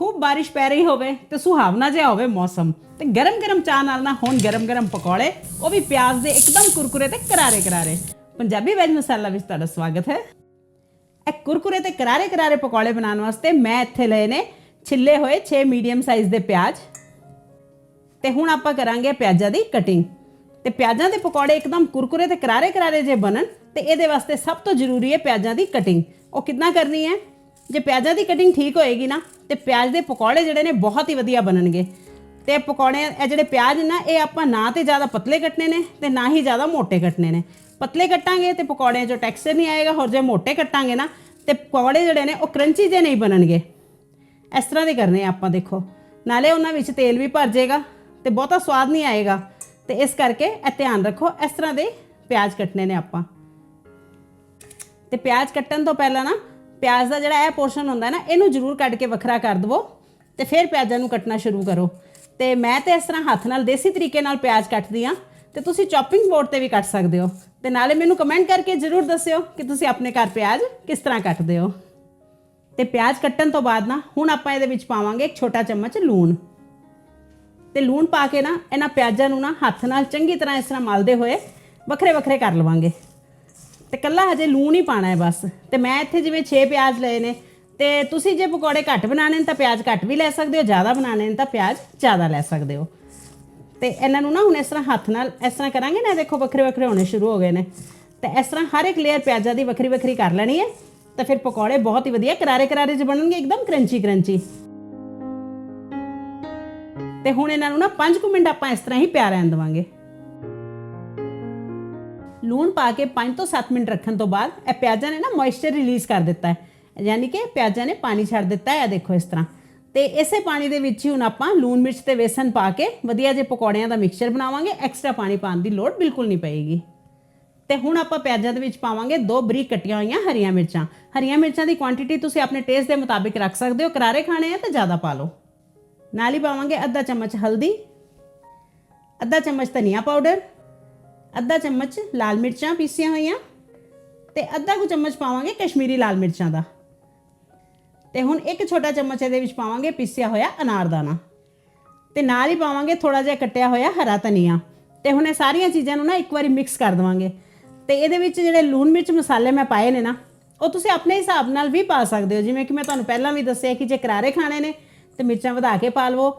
ਖੂਬ ਬਾਰਿਸ਼ ਪੈ ਰਹੀ ਹੋਵੇ ਤੇ ਸੁਹਾਵਣਾ ਜਿਹਾ ਹੋਵੇ ਮੌਸਮ। ਤੇ ਗਰਮ-ਗਰਮ ਚਾਹ ਨਾਲ ਨਾ ਹੋਣ ਗਰਮ-ਗਰਮ ਪਕੌੜੇ, ਉਹ ਵੀ ਪਿਆਜ਼ ਦੇ ਇੱਕਦਮ ਕੁਰਕੁਰੇ ਤੇ ਕਰਾਰੇ-ਕਰਾਰੇ। ਪੰਜਾਬੀ ਵੈਜ ਮਸਾਲਾ ਵਿੱਚ ਤੁਹਾਡਾ ਸਵਾਗਤ ਹੈ। ਇਹ ਕੁਰਕੁਰੇ ਤੇ ਕਰਾਰੇ ਕਰਾਰੇ ਪਕੌੜੇ ਬਣਾਉਣ ਵਾਸਤੇ ਮੈਂ ਇੱਥੇ ਲਏ ਨੇ ਛਿੱਲੇ ਹੋਏ 6 ਮੀਡੀਅਮ ਸਾਈਜ਼ ਦੇ ਪਿਆਜ਼। ਤੇ ਹੁਣ ਆਪਾਂ ਕਰਾਂਗੇ ਪਿਆਜ਼ਾਂ ਦੀ ਕਟਿੰਗ ਤੇ ਪਿਆਜ਼ਾਂ ਦੇ ਪਕੌੜੇ ਇੱਕਦਮ ਕੁਰਕੁਰੇ ਤੇ ਕਰਾਰੇ ਕਰਾਰੇ ਜੇ ਬਣਨ, ਤੇ ਇਹਦੇ ਵਾਸਤੇ ਸਭ ਤੋਂ ਜ਼ਰੂਰੀ ਹੈ ਪਿਆਜ਼ਾਂ ਦੀ ਕਟਿੰਗ ਉਹ ਕਿੰਨਾ ਕਰਨੀ ਹੈ? ਜੇ ਪਿਆਜ਼ਾਂ ਦੀ ਕਟਿੰਗ ਠੀਕ ਹੋਏਗੀ ਨਾ, ਤੇ ਪਿਆਜ਼ ਦੇ ਪਕੌੜੇ ਜਿਹੜੇ ਨੇ ਬਹੁਤ ਹੀ ਵਧੀਆ ਬਣਨਗੇ। ਤੇ ਇਹ ਪਕੌੜੇ, ਇਹ ਜਿਹੜੇ ਪਿਆਜ਼ ਨਾ ਇਹ ਆਪਾਂ ਨਾ ਤੇ ਜ਼ਿਆਦਾ ਪਤਲੇ ਕੱਟਨੇ ਨੇ ਤੇ ਨਾ ਹੀ ਜ਼ਿਆਦਾ ਮੋਟੇ ਕੱਟਨੇ ਨੇ। ਪਤਲੇ ਕੱਟਾਂਗੇ ਤੇ ਪਕੌੜਿਆਂ 'ਚੋਂ ਟੈਕਸਚਰ ਨਹੀਂ ਆਏਗਾ, ਹੋਰ ਜੇ ਮੋਟੇ ਕੱਟਾਂਗੇ ਨਾ, ਤੇ ਪਕੌੜੇ ਜਿਹੜੇ ਨੇ, ਉਹ ਕਰੰਚੀ ਜੇ ਨਹੀਂ ਬਣਨਗੇ। ਇਸ ਤਰ੍ਹਾਂ ਦੇ ਕਰਨੇ ਆਪਾਂ, ਦੇਖੋ। ਨਾਲੇ ਉਹਨਾਂ ਵਿੱਚ ਤੇਲ ਵੀ ਭਰ ਜਾਏਗਾ ਤੇ ਬਹੁਤਾ ਸਵਾਦ ਨਹੀਂ ਆਏਗਾ। ਤੇ ਇਸ ਕਰਕੇ ਇਹ ਧਿਆਨ ਰੱਖੋ, ਇਸ ਤਰ੍ਹਾਂ ਦੇ ਪਿਆਜ਼ ਕੱਟਨੇ ਨੇ ਆਪਾਂ। ਤੇ ਪਿਆਜ਼ ਕੱਟਣ ਤੋਂ ਪਹਿਲਾਂ ਨਾ ਪਿਆਜ਼ ਦਾ ਜਿਹੜਾ ਇਹ ਪੋਰਸ਼ਨ ਹੁੰਦਾ ਨਾ, ਇਹਨੂੰ ਜ਼ਰੂਰ ਕੱਢ ਕੇ ਵੱਖਰਾ ਕਰ ਦਵੋ ਤੇ ਫਿਰ ਪਿਆਜ਼ਾਂ ਨੂੰ ਕੱਟਣਾ ਸ਼ੁਰੂ ਕਰੋ। ਤੇ ਮੈਂ ਤੇ ਇਸ ਤਰ੍ਹਾਂ ਹੱਥ ਨਾਲ ਦੇਸੀ ਤਰੀਕੇ ਨਾਲ ਪਿਆਜ਼ ਕੱਟਦੀ ਆ ਤੇ ਤੁਸੀਂ ਚੌਪਿੰਗ ਬੋਰਡ ਤੇ ਵੀ ਕੱਟ ਸਕਦੇ ਹੋ। ਤੇ ਨਾਲੇ ਮੈਨੂੰ ਕਮੈਂਟ ਕਰਕੇ ਜ਼ਰੂਰ ਦੱਸਿਓ ਕਿ ਤੁਸੀਂ ਆਪਣੇ ਘਰ ਪਿਆਜ਼ ਕਿਸ ਤਰ੍ਹਾਂ ਕੱਟਦੇ ਹੋ। ਤੇ ਪਿਆਜ਼ ਕੱਟਣ ਤੋਂ ਬਾਅਦ ਨਾ, ਹੁਣ ਆਪਾਂ ਇਹਦੇ ਵਿੱਚ ਪਾਵਾਂਗੇ ਇੱਕ ਛੋਟਾ ਚਮਚ ਲੂਣ। ਤੇ ਲੂਣ ਪਾ ਕੇ ਨਾ, ਇਹਨਾਂ ਪਿਆਜ਼ਾਂ ਨੂੰ ਨਾ ਹੱਥ ਨਾਲ ਚੰਗੀ ਤਰ੍ਹਾਂ ਇਸ ਤਰ੍ਹਾਂ ਮਲਦੇ ਹੋਏ ਵੱਖਰੇ ਵੱਖਰੇ ਕਰ ਲਵਾਂਗੇ। ਤੇ ਕੱਲਾ ਹਜੇ ਲੂਣ ਹੀ ਪਾਣਾ ਹੈ ਬਸ। ਤੇ ਮੈਂ ਇੱਥੇ ਜਿਵੇਂ 6 ਪਿਆਜ਼ ਲਏ ਨੇ, ਤੇ ਤੁਸੀਂ ਜੇ ਪਕੌੜੇ ਘੱਟ ਬਣਾਣੇ ਨੇ ਤਾਂ ਪਿਆਜ਼ ਘੱਟ ਵੀ ਲੈ ਸਕਦੇ ਹੋ, ਜ਼ਿਆਦਾ ਬਣਾਣੇ ਨੇ ਤਾਂ ਪਿਆਜ਼ ਜ਼ਿਆਦਾ ਲੈ ਸਕਦੇ ਹੋ। ਤੇ ਇਹਨਾਂ ਨੂੰ ਨਾ ਹੁਣ ਇਸ ਤਰ੍ਹਾਂ ਹੱਥ ਨਾਲ ਇਸ ਤਰ੍ਹਾਂ ਕਰਾਂਗੇ ਨਾ, ਦੇਖੋ ਵੱਖਰੇ ਵੱਖਰੇ ਹੋਣੇ ਸ਼ੁਰੂ ਹੋ ਗਏ ਨੇ। ਤੇ ਇਸ ਤਰ੍ਹਾਂ ਹਰ ਇੱਕ ਲੇਅਰ ਪਿਆਜ਼ਾਂ ਦੀ ਵੱਖਰੀ ਵੱਖਰੀ ਕਰ ਲੈਣੀ ਹੈ, ਤਾਂ ਫਿਰ ਪਕੌੜੇ ਬਹੁਤ ਹੀ ਵਧੀਆ ਕਰਾਰੇ ਕਰਾਰੇ ਜਿਹੇ ਬਣਨਗੇ, ਇੱਕਦਮ ਕਰੰਚੀ ਕਰੰਚੀ ਤੇ ਹੁਣ ਇਹਨਾਂ ਨੂੰ ਨਾ 5 ਮਿੰਟ ਆਪਾਂ ਇਸ ਤਰ੍ਹਾਂ ਹੀ ਪਿਆ ਰਹਿਣ ਦੇਵਾਂਗੇ। ਲੂਣ ਪਾ ਕੇ 5 ਤੋਂ 7 ਮਿੰਟ ਰੱਖਣ ਤੋਂ ਬਾਅਦ ਇਹ ਪਿਆਜ਼ਾਂ ਨੇ ਨਾ ਮੋਇਸਚਰ ਰਿਲੀਜ਼ ਕਰ ਦਿੱਤਾ ਹੈ। ਯਾਨੀ ਕਿ ਪਿਆਜ਼ਾਂ ਨੇ ਪਾਣੀ ਛੱਡ ਦਿੱਤਾ ਹੈ ਦੇਖੋ ਇਸ ਤਰ੍ਹਾਂ। ਤੇ ਇਸੇ ਪਾਣੀ ਦੇ ਵਿੱਚ ਹੀ ਹੁਣ ਆਪਾਂ ਲੂਣ ਮਿਰਚ ਤੇ ਵੇਸਣ ਪਾ ਕੇ ਵਧੀਆ ਜੇ ਪਕੌੜਿਆਂ ਦਾ ਮਿਕਸਚਰ ਬਣਾਵਾਂਗੇ। ਐਕਸਟਰਾ ਪਾਣੀ ਪਾਉਣ ਦੀ ਲੋੜ ਬਿਲਕੁਲ ਨਹੀਂ ਪਏਗੀ। ਤੇ ਹੁਣ ਆਪਾਂ ਪਿਆਜ਼ਾਂ ਦੇ ਵਿੱਚ ਪਾਵਾਂਗੇ ਦੋ ਬਰੀਕ ਕੱਟੀਆਂ ਹੋਈਆਂ ਹਰੀਆਂ ਮਿਰਚਾਂ। ਹਰੀਆਂ ਮਿਰਚਾਂ ਦੀ ਕੁਆਂਟੀਟੀ ਤੁਸੀਂ ਆਪਣੇ ਟੇਸਟ ਦੇ ਮੁਤਾਬਿਕ ਰੱਖ ਸਕਦੇ ਹੋ। ਕਰਾਰੇ ਖਾਣੇ ਆ ਤਾਂ ਜ਼ਿਆਦਾ ਪਾ ਲਓ। ਨਾਲ ਹੀ ਪਾਵਾਂਗੇ ਅੱਧਾ ਚਮਚ ਹਲਦੀ, ਅੱਧਾ ਚਮਚ ਧਨੀਆ ਪਾਊਡਰ ਅੱਧਾ ਚਮਚ ਲਾਲ ਮਿਰਚਾਂ ਪੀਸੀਆਂ ਹੋਈਆਂ ਤੇ ਅੱਧਾ ਕੁ ਚਮਚ ਪਾਵਾਂਗੇ ਕਸ਼ਮੀਰੀ ਲਾਲ ਮਿਰਚਾਂ ਦਾ। ਤੇ ਹੁਣ ਇੱਕ ਛੋਟਾ ਚਮਚ ਇਹਦੇ ਵਿੱਚ ਪਾਵਾਂਗੇ ਪੀਸਿਆ ਹੋਇਆ ਅਨਾਰਦਾਨਾ ਤੇ ਨਾਲ ਹੀ ਪਾਵਾਂਗੇ ਥੋੜਾ ਜਿਹਾ ਕੱਟਿਆ ਹੋਇਆ ਹਰਾ ਧਨੀਆ। ਤੇ ਹੁਣ ਇਹ ਸਾਰੀਆਂ ਚੀਜ਼ਾਂ ਨੂੰ ਨਾ ਇੱਕ ਵਾਰੀ ਮਿਕਸ ਕਰ ਦਵਾਂਗੇ। ਤੇ ਇਹਦੇ ਵਿੱਚ ਜਿਹੜੇ ਲੂਣ ਮਿਰਚ ਮਸਾਲੇ ਮੈਂ ਪਾਏ ਨੇ ਨਾ, ਉਹ ਤੁਸੀਂ ਆਪਣੇ ਹਿਸਾਬ ਨਾਲ ਵੀ ਪਾ ਸਕਦੇ ਹੋ। ਜਿਵੇਂ ਕਿ ਮੈਂ ਤੁਹਾਨੂੰ ਪਹਿਲਾਂ ਵੀ ਦੱਸਿਆ ਕਿ ਜੇ ਕਰਾਰੇ ਖਾਣੇ ਨੇ, ਤੇ ਮਿਰਚਾਂ ਵਧਾ ਕੇ ਪਾ ਲਵੋ।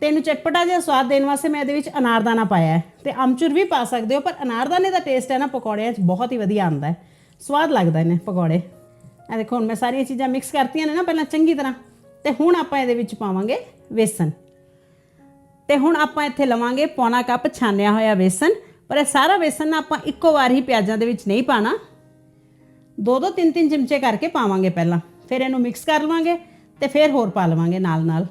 ਤੇ ਇਹਨੂੰ ਚਟਪਟਾ ਜਿਹਾ ਸਵਾਦ ਦੇਣ ਵਾਸਤੇ ਮੈਂ ਇਹਦੇ ਵਿੱਚ ਅਨਾਰਦਾਨਾ ਪਾਇਆ ਹੈ। ਤੇ ਅਮਚੂਰ ਵੀ ਪਾ ਸਕਦੇ ਹੋ, ਪਰ ਅਨਾਰਦਾਨੇ ਦਾ ਟੇਸਟ ਹੈ ਨਾ ਪਕੌੜਿਆਂ 'ਚ ਬਹੁਤ ਹੀ ਵਧੀਆ ਆਉਂਦਾ ਹੈ। ਸਵਾਦ ਲੱਗਦਾ ਇਹਨੇ ਪਕੌੜੇ। ਇਹ ਦੇਖੋ, ਹੁਣ ਮੈਂ ਸਾਰੀਆਂ ਚੀਜ਼ਾਂ ਮਿਕਸ ਕਰਤੀਆਂ ਨੇ ਨਾ ਪਹਿਲਾਂ ਚੰਗੀ ਤਰ੍ਹਾਂ। ਤੇ ਹੁਣ ਆਪਾਂ ਇਹਦੇ ਵਿੱਚ ਪਾਵਾਂਗੇ ਵੇਸਣ। ਤੇ ਹੁਣ ਆਪਾਂ ਇੱਥੇ ਲਵਾਂਗੇ ਪੌਣਾ ਕੱਪ ਛਾਨਿਆ ਹੋਇਆ ਵੇਸਣ। ਪਰ ਇਹ ਸਾਰਾ ਵੇਸਣ ਨਾ ਆਪਾਂ ਇੱਕੋ ਵਾਰ ਹੀ ਪਿਆਜ਼ਾਂ ਦੇ ਵਿੱਚ ਨਹੀਂ ਪਾਣਾ। ਦੋ ਦੋ ਤਿੰਨ ਤਿੰਨ ਚਮਚੇ ਕਰਕੇ ਪਾਵਾਂਗੇ ਪਹਿਲਾਂ। ਫਿਰ ਇਹਨੂੰ ਮਿਕਸ ਕਰ ਲਵਾਂਗੇ ਤੇ ਫਿਰ ਹੋਰ ਪਾ ਲਵਾਂਗੇ ਨਾਲ ਨਾਲ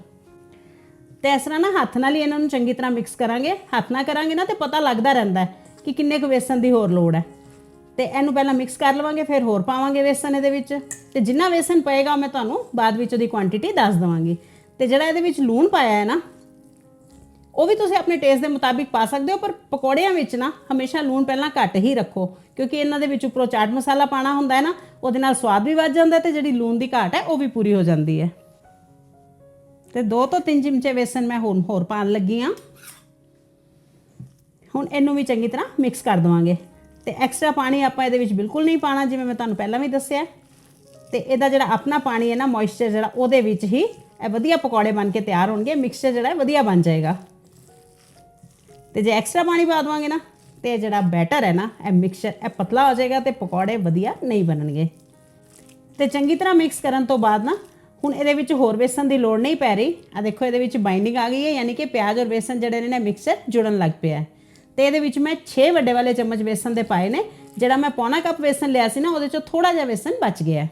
ਤੇ ਇਸ ਤਰ੍ਹਾਂ ਨਾ ਹੱਥ ਨਾਲ ਹੀ ਇਹਨਾਂ ਨੂੰ ਚੰਗੀ ਤਰ੍ਹਾਂ ਮਿਕਸ ਕਰਾਂਗੇ। ਹੱਥ ਨਾਲ ਕਰਾਂਗੇ ਨਾ ਤੇ ਪਤਾ ਲੱਗਦਾ ਰਹਿੰਦਾ ਕਿ ਕਿੰਨੇ ਕੁ ਵੇਸਣ ਦੀ ਹੋਰ ਲੋੜ ਹੈ। ਤੇ ਇਹਨੂੰ ਪਹਿਲਾਂ ਮਿਕਸ ਕਰ ਲਵਾਂਗੇ, ਫਿਰ ਹੋਰ ਪਾਵਾਂਗੇ ਵੇਸਣ ਇਹਦੇ ਵਿੱਚ। ਤੇ ਜਿੰਨਾ ਵੇਸਣ ਪਏਗਾ ਮੈਂ ਤੁਹਾਨੂੰ ਬਾਅਦ ਵਿੱਚ ਉਹਦੀ ਕੁਆਂਟੀਟੀ ਦੱਸ ਦਵਾਂਗੀ। ਤੇ ਜਿਹੜਾ ਇਹਦੇ ਵਿੱਚ ਲੂਣ ਪਾਇਆ ਹੈ ਨਾ, ਉਹ ਵੀ ਤੁਸੀਂ ਆਪਣੇ ਟੇਸਟ ਦੇ ਮੁਤਾਬਿਕ ਪਾ ਸਕਦੇ ਹੋ, ਪਰ ਪਕੌੜਿਆਂ ਵਿੱਚ ਨਾ ਹਮੇਸ਼ਾ ਲੂਣ ਪਹਿਲਾਂ ਘੱਟ ਹੀ ਰੱਖੋ, ਕਿਉਂਕਿ ਇਹਨਾਂ ਦੇ ਵਿੱਚ ਉੱਪਰੋਂ ਚਾਟ ਮਸਾਲਾ ਪਾਣਾ ਹੁੰਦਾ ਹੈ ਨਾ, ਉਹਦੇ ਨਾਲ ਸਵਾਦ ਵੀ ਵੱਧ ਜਾਂਦਾ ਤੇ ਜਿਹੜੀ ਲੂਣ ਦੀ ਘਾਟ ਹੈ ਉਹ ਵੀ ਪੂਰੀ ਹੋ ਜਾਂਦੀ ਹੈ। ਤੇ 2 ਤੋਂ 3 ਚਮਚੇ ਵੇਸਣ ਮੈਂ ਹੁਣ ਹੋਰ ਪਾਣ ਲੱਗੀ ਆ। ਹੁਣ ਇਹਨੂੰ ਵੀ ਚੰਗੀ ਤਰ੍ਹਾਂ ਮਿਕਸ ਕਰ ਦਵਾਂਗੇ। ਤੇ ਐਕਸਟਰਾ ਪਾਣੀ ਆਪਾਂ ਇਹਦੇ ਵਿੱਚ ਬਿਲਕੁਲ ਨਹੀਂ ਪਾਣਾ ਜਿਵੇਂ ਮੈਂ ਤੁਹਾਨੂੰ ਪਹਿਲਾਂ ਵੀ ਦੱਸਿਆ। ਤੇ ਇਹਦਾ ਜਿਹੜਾ ਆਪਣਾ ਪਾਣੀ ਹੈ ਨਾ ਮੋਇਸਚਰ ਜਿਹੜਾ, ਉਹਦੇ ਵਿੱਚ ਹੀ ਇਹ ਵਧੀਆ ਪਕੌੜੇ ਬਣ ਕੇ ਤਿਆਰ ਹੋਣਗੇ। ਮਿਕਸਚਰ ਜਿਹੜਾ ਵਧੀਆ ਬਣ ਜਾਏਗਾ। ਤੇ ਜੇ ਐਕਸਟਰਾ ਪਾਣੀ ਪਾ ਦਵਾਂਗੇ ਨਾ, ਤੇ ਇਹ ਜਿਹੜਾ ਬੈਟਰ ਹੈ ਨਾ, ਇਹ ਮਿਕਸਚਰ ਇਹ ਪਤਲਾ ਹੋ ਜਾਏਗਾ ਤੇ ਪਕੌੜੇ ਵਧੀਆ ਨਹੀਂ ਬਣਨਗੇ। ਤੇ ਚੰਗੀ ਤਰ੍ਹਾਂ ਮਿਕਸ ਕਰਨ ਤੋਂ ਬਾਅਦ ਨਾ ਹੁਣ ਇਹਦੇ ਵਿੱਚ ਹੋਰ ਵੇਸਣ ਦੀ ਲੋੜ ਨਹੀਂ ਪੈ ਰਹੀ। ਆ ਦੇਖੋ, ਇਹਦੇ ਵਿੱਚ ਬਾਈਂਡਿੰਗ ਆ ਗਈ ਹੈ, ਯਾਨੀ ਕਿ ਪਿਆਜ਼ ਔਰ ਵੇਸਣ ਜਿਹੜੇ ਨੇ ਨਾ ਮਿਕਸਚਰ ਜੁੜਨ ਲੱਗ ਪਿਆ ਹੈ। ਤੇ ਇਹਦੇ ਵਿੱਚ ਮੈਂ 6 ਵੱਡੇ ਵਾਲੇ ਚਮਚ ਵੇਸਣ ਦੇ ਪਾਏ ਨੇ, ਜਿਹੜਾ ਮੈਂ ਪੌਣਾ ਕੱਪ ਵੇਸਣ ਲਿਆ ਸੀ ਨਾ, ਉਹਦੇ ਚੋਂ ਥੋੜਾ ਜਿਹਾ ਵੇਸਣ ਬਚ ਗਿਆ ਹੈ।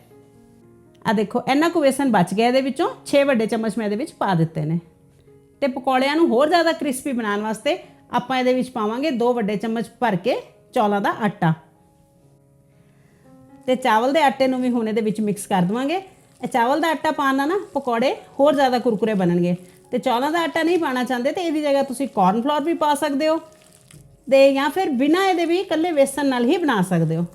ਆ ਦੇਖੋ, ਇੰਨਾ ਕੁ ਵੇਸਣ ਬਚ ਗਿਆ ਇਹਦੇ ਵਿੱਚੋਂ 6 ਵੱਡੇ ਚਮਚ ਮੈਂ ਇਹਦੇ ਵਿੱਚ ਪਾ ਦਿੱਤੇ ਨੇ। ਤੇ ਪਕੌੜਿਆਂ ਨੂੰ ਹੋਰ ਜ਼ਿਆਦਾ ਕ੍ਰਿਸਪੀ ਬਣਾਉਣ ਵਾਸਤੇ ਆਪਾਂ ਇਹਦੇ ਵਿੱਚ ਪਾਵਾਂਗੇ 2 ਵੱਡੇ ਚਮਚ ਭਰ ਕੇ ਚੌਲਾਂ ਦਾ ਆਟਾ। ਤੇ ਚਾਵਲ ਦੇ ਆਟੇ ਨੂੰ ਵੀ ਹੁਣ ਇਹਦੇ ਵਿੱਚ ਮਿਕਸ ਕਰ ਦਵਾਂਗੇ। ਇਹ ਚਾਵਲ ਦਾ ਆਟਾ ਪਾਉਣ ਨਾਲ ਨਾ ਪਕੌੜੇ ਹੋਰ ਜ਼ਿਆਦਾ ਕੁਰਕੁਰੇ ਬਣਨਗੇ। ਤੇ ਚੌਲਾਂ ਦਾ ਆਟਾ ਨਹੀਂ ਪਾਣਾ ਚਾਹੁੰਦੇ ਤੇ ਇਹਦੀ ਜਗ੍ਹਾ ਤੁਸੀਂ ਕਾਰਨ ਫਲੋਰ ਵੀ ਪਾ ਸਕਦੇ ਹੋ ਤੇ ਜਾਂ ਫਿਰ ਬਿਨਾਂ ਇਹਦੇ ਵੀ ਇਕੱਲੇ ਵੇਸਣ ਨਾਲ ਹੀ ਬਣਾ ਸਕਦੇ ਹੋ।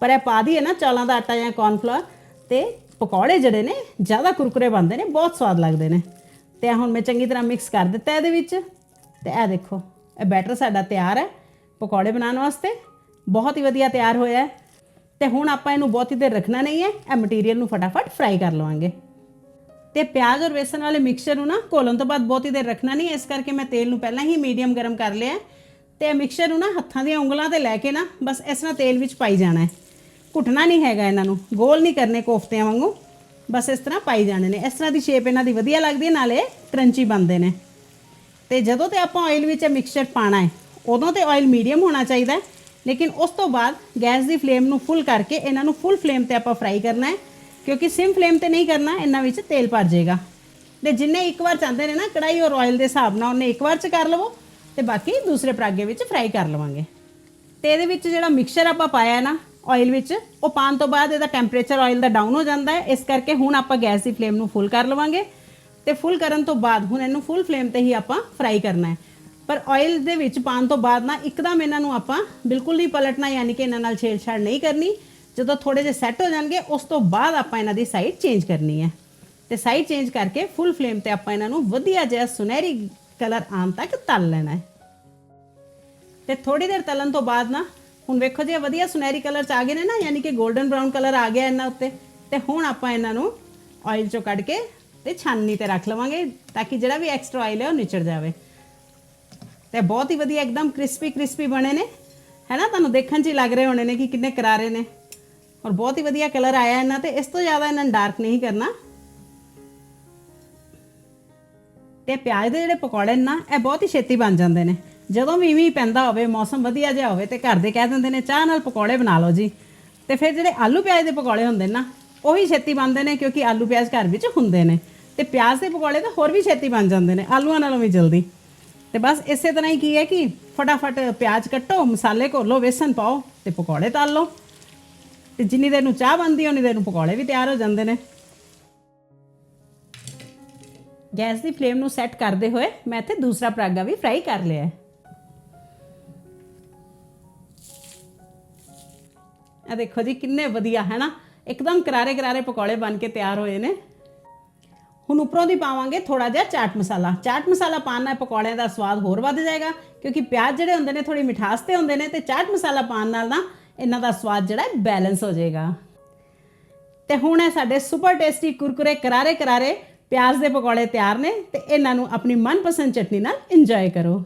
ਪਰ ਇਹ ਪਾ ਦਈਏ ਨਾ ਚੌਲਾਂ ਦਾ ਆਟਾ ਜਾਂ ਕਾਰਨ ਫਲੋਰ ਤੇ ਪਕੌੜੇ ਜਿਹੜੇ ਨੇ ਜ਼ਿਆਦਾ ਕੁਰਕੁਰੇ ਬਣਦੇ ਨੇ, ਬਹੁਤ ਸਵਾਦ ਲੱਗਦੇ ਨੇ। ਤੇ ਇਹ ਹੁਣ ਮੈਂ ਚੰਗੀ ਤਰ੍ਹਾਂ ਮਿਕਸ ਕਰ ਦਿੱਤਾ ਇਹਦੇ ਵਿੱਚ। ਤੇ ਇਹ ਦੇਖੋ, ਇਹ ਬੈਟਰ ਸਾਡਾ ਤਿਆਰ ਹੈ ਪਕੌੜੇ ਬਣਾਉਣ ਵਾਸਤੇ। ਬਹੁਤ ਹੀ ਵਧੀਆ ਤਿਆਰ ਹੋਇਆ ਹੈ। ਤੇ ਹੁਣ ਆਪਾਂ ਇਹਨੂੰ ਬਹੁਤੀ ਦੇਰ ਰੱਖਣਾ ਨਹੀਂ ਹੈ, ਇਹ ਮਟੀਰੀਅਲ ਨੂੰ ਫਟਾਫਟ ਫਰਾਈ ਕਰ ਲਵਾਂਗੇ। ਤੇ ਪਿਆਜ਼ ਔਰ ਵੇਸਣ ਵਾਲੇ ਮਿਕਸਚਰ ਨੂੰ ਨਾ ਘੋਲਣ ਤੋਂ ਬਾਅਦ ਬਹੁਤੀ ਦੇਰ ਰੱਖਣਾ ਨਹੀਂ, ਇਸ ਕਰਕੇ ਮੈਂ ਤੇਲ ਨੂੰ ਪਹਿਲਾਂ ਹੀ ਮੀਡੀਅਮ ਗਰਮ ਕਰ ਲਿਆ ਹੈ। ਤੇ ਇਹ ਮਿਕਸਚਰ ਨੂੰ ਨਾ ਹੱਥਾਂ ਦੀਆਂ ਉਂਗਲਾਂ ਤੇ ਲੈ ਕੇ ਨਾ ਬਸ ਇਸ ਤਰ੍ਹਾਂ ਤੇਲ ਵਿੱਚ ਪਾਈ ਜਾਣਾ ਹੈ। ਘੁੱਟਣਾ ਨਹੀਂ ਹੈਗਾ ਇਹਨਾਂ ਨੂੰ, ਗੋਲ ਨਹੀਂ ਕਰਨੇ ਕੋਫਤਿਆਂ ਵਾਂਗੂ। ਬਸ ਇਸ ਤਰ੍ਹਾਂ ਪਾਈ ਜਾਣੇ ਨੇ, ਇਸ ਤਰ੍ਹਾਂ ਦੀ ਸ਼ੇਪ ਇਹਨਾਂ ਦੀ ਵਧੀਆ ਲੱਗਦੀ ਹੈ, ਨਾਲੇ ਕਰੰਚੀ ਬਣਦੇ ਨੇ। ਤੇ ਜਦੋਂ ਤੇ ਆਪਾਂ ਆਇਲ ਵਿੱਚ ਇਹ ਮਿਕਸਚਰ ਪਾਣਾ ਹੈ, ਉਦੋਂ ਤੇ ਆਇਲ ਮੀਡੀਅਮ ਹੋਣਾ ਚਾਹੀਦਾ ਹੈ। ਲੇਕਿਨ ਉਸ ਤੋਂ ਬਾਅਦ ਗੈਸ ਦੀ ਫਲੇਮ ਨੂੰ ਫੁੱਲ ਕਰਕੇ ਇਹਨਾਂ ਨੂੰ ਫੁੱਲ ਫਲੇਮ ਤੇ ਆਪਾਂ ਫਰਾਈ ਕਰਨਾ ਹੈ, ਕਿਉਂਕਿ ਸਿਮ ਫਲੇਮ ਤੇ ਨਹੀਂ ਕਰਨਾ, ਇਹਨਾਂ ਵਿੱਚ ਤੇਲ ਭਰ ਜਾਏਗਾ। ਤੇ ਜਿੰਨੇ ਇੱਕ ਵਾਰ ਚਾਹੁੰਦੇ ਨੇ ਨਾ ਕੜਾਈ ਔਰ ਆਇਲ ਦੇ ਹਿਸਾਬ ਨਾਲ ਉਹਨੇ ਇੱਕ ਵਾਰ ਚ ਕਰ ਲਵੋ, ਤੇ ਬਾਕੀ ਦੂਸਰੇ ਪਰਾਗੇ ਵਿੱਚ ਫਰਾਈ ਕਰ ਲਵਾਂਗੇ। ਤੇ ਇਹਦੇ ਵਿੱਚ ਜਿਹੜਾ ਮਿਕਸਚਰ ਆਪਾਂ ਪਾਇਆ ਹੈ ਨਾ ਆਇਲ ਵਿੱਚ, ਉਹ ਪਾਉਣ ਤੋਂ ਬਾਅਦ ਇਹਦਾ ਟੈਂਪਰੇਚਰ ਆਇਲ ਦਾ ਡਾਊਨ ਹੋ ਜਾਂਦਾ ਹੈ। ਇਸ ਕਰਕੇ ਹੁਣ ਆਪਾਂ ਗੈਸ ਦੀ ਫਲੇਮ ਨੂੰ ਫੁੱਲ ਕਰ ਲਵਾਂਗੇ। ਤੇ ਫੁੱਲ ਕਰਨ ਤੋਂ ਬਾਅਦ ਹੁਣ ਇਹਨੂੰ ਫੁੱਲ ਫਲੇਮ ਤੇ ਹੀ ਆਪਾਂ ਫਰਾਈ ਕਰਨਾ ਹੈ। ਪਰ ਆਇਲ ਦੇ ਵਿੱਚ ਪਾਉਣ ਤੋਂ ਬਾਅਦ ਨਾ ਇੱਕਦਮ ਇਹਨਾਂ ਨੂੰ ਆਪਾਂ ਬਿਲਕੁਲ ਨਹੀਂ ਪਲਟਣਾ, ਯਾਨੀ ਕਿ ਇਹਨਾਂ ਨਾਲ ਛੇੜਛਾੜ ਨਹੀਂ ਕਰਨੀ। ਜਦੋਂ ਥੋੜੇ ਜਿਹੇ ਸੈੱਟ ਹੋ ਜਾਣਗੇ, ਉਸ ਤੋਂ ਬਾਅਦ ਆਪਾਂ ਇਹਨਾਂ ਦੀ ਸਾਈਡ ਚੇਂਜ ਕਰਨੀ ਹੈ। ਤੇ ਸਾਈਡ ਚੇਂਜ ਕਰਕੇ ਫੁੱਲ ਫਲੇਮ ਤੇ ਆਪਾਂ ਇਹਨਾਂ ਨੂੰ ਵਧੀਆ ਜਿਹਾ ਸੁਨਹਿਰੀ ਕਲਰ ਆਉਣ ਤੱਕ ਤਲ ਲੈਣਾ ਹੈ। ਤੇ ਥੋੜੀ ਦੇਰ ਤਲਣ ਤੋਂ ਬਾਅਦ ਨਾ, ਹੁਣ ਵੇਖੋ ਜੇ ਵਧੀਆ ਸੁਨਹਿਰੀ ਕਲਰ ਚ ਆ ਗਏ ਨੇ ਨਾ, ਯਾਨੀ ਕਿ 골ਡਨ ਬ੍ਰਾਊਨ ਕਲਰ ਆ ਗਿਆ ਇਹਨਾਂ ਉੱਤੇ, ਤੇ ਹੁਣ ਆਪਾਂ ਇਹਨਾਂ ਨੂੰ ਆਇਲ ਚੋਂ ਕੱਢ ਕੇ ਤੇ ਛਾਨਣੀ ਤੇ ਰੱਖ ਲਵਾਂਗੇ, ਤਾਂ ਕਿ ਜਿਹੜਾ ਵੀ ਐਕਸਟਰਾ ਆਇਲ ਹੈ ਉਹ ਨਿਚੜ ਜਾਵੇ। ਤੇ ਬਹੁਤ ਹੀ ਵਧੀਆ, ਇੱਕਦਮ ਕ੍ਰਿਸਪੀ ਕ੍ਰਿਸਪੀ ਬਣੇ ਨੇ। ਹੈ ਨਾ ਤੁਹਾਨੂੰ ਦੇਖਣ 'ਚ ਹੀ ਲੱਗ ਰਹੇ ਹੋਣੇ ਨੇ ਕਿ ਕਿੰਨੇ ਕਰਾਰੇ ਨੇ। ਔਰ ਬਹੁਤ ਹੀ ਵਧੀਆ ਕਲਰ ਆਇਆ ਇਹਨਾਂ ਤੇ। ਇਸ ਤੋਂ ਜ਼ਿਆਦਾ ਇਹਨਾਂ ਨੂੰ ਡਾਰਕ ਨਹੀਂ ਕਰਨਾ। ਤੇ ਪਿਆਜ਼ ਦੇ ਜਿਹੜੇ ਪਕੌੜੇ ਨੇ ਨਾ, ਇਹ ਬਹੁਤ ਹੀ ਛੇਤੀ ਬਣ ਜਾਂਦੇ ਨੇ। ਜਦੋਂ ਵੀ ਮੀਂਹ ਪੈਂਦਾ ਹੋਵੇ, ਮੌਸਮ ਵਧੀਆ ਜਿਹਾ ਹੋਵੇ ਤੇ ਘਰ ਦੇ ਕਹਿ ਦਿੰਦੇ ਨੇ, ਚਾਹ ਨਾਲ ਪਕੌੜੇ ਬਣਾ ਲਓ ਜੀ। ਤੇ ਫਿਰ ਜਿਹੜੇ ਆਲੂ ਪਿਆਜ਼ ਦੇ ਪਕੌੜੇ ਹੁੰਦੇ ਨੇ ਨਾ, ਉਹੀ ਛੇਤੀ ਬਣਦੇ ਨੇ ਕਿਉਂਕਿ ਆਲੂ ਪਿਆਜ਼ ਘਰ ਵਿੱਚ ਹੁੰਦੇ ਨੇ। ਤੇ ਪਿਆਜ਼ ਦੇ ਪਕੌੜੇ ਤਾਂ ਹੋਰ ਵੀ ਛੇਤੀ ਬਣ ਜਾਂਦੇ ਨੇ, ਆਲੂਆਂ ਨਾਲੋਂ ਵੀ ਜਲਦੀ। ਤੇ ਬਸ ਇਸੇ ਤਰ੍ਹਾਂ ਹੀ ਕੀ ਹੈ ਕਿ ਫਟਾਫਟ ਪਿਆਜ਼ ਕੱਟੋ, ਮਸਾਲੇ ਘੋਲੋ, ਵੇਸਣ ਪਾਓ ਤੇ ਪਕੌੜੇ ਤਲ ਲਓ। ਤੇ ਜਿੰਨੀ ਦੇਰ ਨੂੰ ਚਾਹ ਬਣਦੀ ਉਨੀ ਦੇਰ ਨੂੰ ਪਕੌੜੇ ਵੀ ਤਿਆਰ ਹੋ ਜਾਂਦੇ ਨੇ। ਗੈਸ ਦੀ ਫਲੇਮ ਨੂੰ ਸੈੱਟ ਕਰਦੇ ਹੋਏ ਮੈਂ ਇੱਥੇ ਦੂਸਰਾ ਪਰਾਗਾ ਵੀ ਫਰਾਈ ਕਰ ਲਿਆ ਹੈ। ਆ ਦੇਖੋ ਜੀ, ਕਿੰਨੇ ਵਧੀਆ, ਹੈ ਨਾ? ਇੱਕਦਮ ਕਰਾਰੇ ਕਰਾਰੇ ਪਕੌੜੇ ਬਣ ਕੇ ਤਿਆਰ ਹੋਏ ਨੇ। ਹੁਣ ਉੱਪਰੋਂ ਦੀ ਪਾਵਾਂਗੇ ਥੋੜਾ ਜਿਹਾ ਚਾਟ ਮਸਾਲਾ। ਚਾਟ ਮਸਾਲਾ ਪਾਉਣ ਨਾਲ ਪਕੌੜਿਆਂ ਦਾ ਸਵਾਦ ਹੋਰ ਵੱਧ ਜਾਏਗਾ, ਕਿਉਂਕਿ ਪਿਆਜ਼ ਜਿਹੜੇ ਹੁੰਦੇ ਨੇ ਥੋੜੀ ਮਿਠਾਸ ਤੇ ਹੁੰਦੇ ਨੇ ਤੇ ਚਾਟ ਮਸਾਲਾ ਪਾਉਣ ਨਾਲ ਨਾ ਇਹਨਾਂ ਦਾ ਸਵਾਦ ਜਿਹੜਾ ਬੈਲੈਂਸ ਹੋ ਜਾਏਗਾ। ਤੇ ਹੁਣ ਇਹ ਸਾਡੇ ਸੁਪਰ ਟੇਸਟੀ ਕੁਰਕੁਰੇ ਕਰਾਰੇ ਕਰਾਰੇ ਪਿਆਜ਼ ਦੇ ਪਕੌੜੇ ਤਿਆਰ ਨੇ ਤੇ ਇਹਨਾਂ ਨੂੰ ਆਪਣੀ ਮਨਪਸੰਦ ਚਟਨੀ ਨਾਲ ਇੰਜੋਏ ਕਰੋ।